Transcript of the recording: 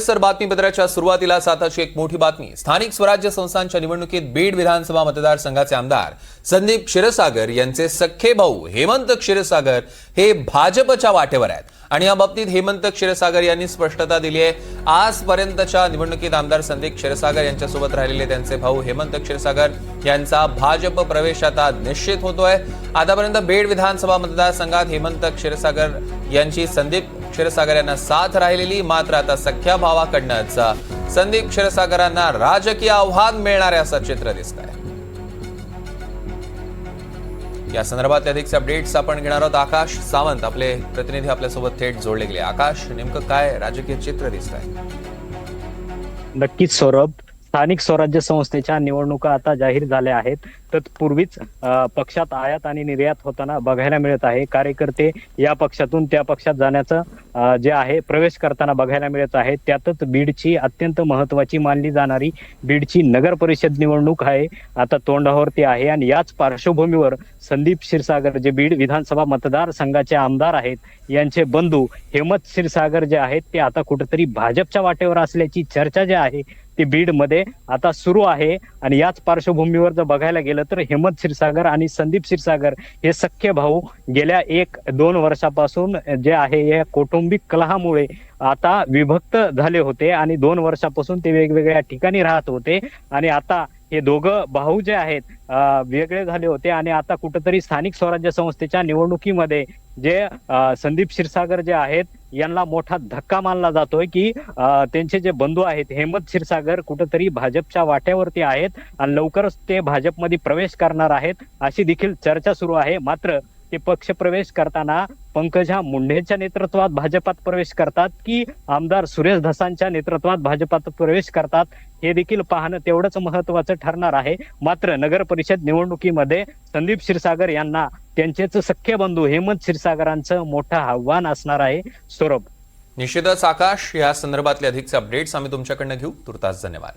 Sir बातमीपत्राच्या सुरुवातीला साताची एक मोठी बातमी. स्थानिक स्वराज्य संस्थांच्या निवडणुकीत बीड विधानसभा मतदारसंघाचे आमदार संदीप क्षीरसागर यांचे सख्खे भाऊ हेमंत क्षीरसागर हे भाजपच्या वाटेवर आहेत. आणि या बाबतीत हेमंत क्षीरसागर यांनी स्पष्टता दिली आहे. आजपर्यंतच्या निवडणुकीत आमदार संदीप क्षीरसागर यांच्यासोबत राहिलेले त्यांचे भाऊ हेमंत क्षीरसागर यांचा भाजप प्रवेश आता निश्चित होतोय. आतापर्यंत बीड विधानसभा मतदारसंघात हेमंत क्षीरसागर यांची संदीप क्षीरसागर यांना साथ राहिलेली मात्र आता सख्या भावाकडनंच संदीप क्षीरसागरांना राजकीय आव्हान मिळणार आहे असं चित्र दिसत आहे या संदर्भात अधिकचे अपडेट्स आपण घेणार आहोत. आकाश सावंत आपले प्रतिनिधी आपल्यासोबत थेट जोडले गेले. आकाश नेमकं काय राजकीय चित्र दिसत आहे नक्कीच सौरभ. स्थानिक स्वराज्य संस्थेच्या निवडणुका आता जाहीर झाल्या आहेत. तत्पूर्वीच पक्षात आयात आणि निर्यात होताना बघायला मिळत आहे. कार्यकर्ते या पक्षातून त्या पक्षात जाण्याचं जे आहे प्रवेश करताना बघायला मिळत आहे. त्यातच बीडची अत्यंत महत्वाची मानली जाणारी बीडची नगर परिषद निवडणूक आहे. आता तोंडावरती आहे आणि याच पार्श्वभूमीवर संदीप क्षीरसागर जे बीड विधानसभा मतदारसंघाचे आमदार आहेत यांचे बंधू हेमंत क्षीरसागर जे आहेत ते आता कुठेतरी भाजपच्या वाटेवर असल्याची चर्चा जी आहे ती बीडमध्ये आता सुरू आहे. आणि याच पार्श्वभूमीवर जर बघायला गेलं तर हेमंत क्षीरसागर आणि संदीप क्षीरसागर हे सख्खे भाऊ गेल्या एक दोन वर्षापासून जे आहे या कौटुंबिक कलहामुळे आता विभक्त झाले होते. आणि दोन वर्षापासून ते वेगवेगळ्या ठिकाणी राहत होते. आणि आता हे दोघं भाऊ जे आहेत वेगळे झाले होते. आणि आता कुठंतरी स्थानिक स्वराज्य संस्थेच्या निवडणुकीमध्ये जे संदीप क्षीरसागर जे आहेत यांना मोठा धक्का मानला जातोय की त्यांचे जे बंधू आहेत हेमंत क्षीरसागर कुठंतरी भाजपच्या वाट्यावरती आहेत आणि लवकरच ते भाजपमध्ये प्रवेश करणार आहेत अशी देखील चर्चा सुरू आहे. मात्र ते पक्ष प्रवेश करताना पंकजा मुंडेच्या नेतृत्वात भाजपात प्रवेश करतात की आमदार सुरेश धसांच्या नेतृत्वात भाजपात प्रवेश करतात हे देखील पाहणं तेवढंच महत्वाचं ठरणार आहे. मात्र नगर परिषद निवडणुकीमध्ये संदीप क्षीरसागर यांना त्यांचेच सख्य बंधू हेमंत क्षीरसागरांचं मोठं आव्हान असणार आहे. सौरभ. निश्चितच आकाश. या संदर्भातले अधिकचे अपडेट्स आम्ही तुमच्याकडनं घेऊ. तुर्तास धन्यवाद.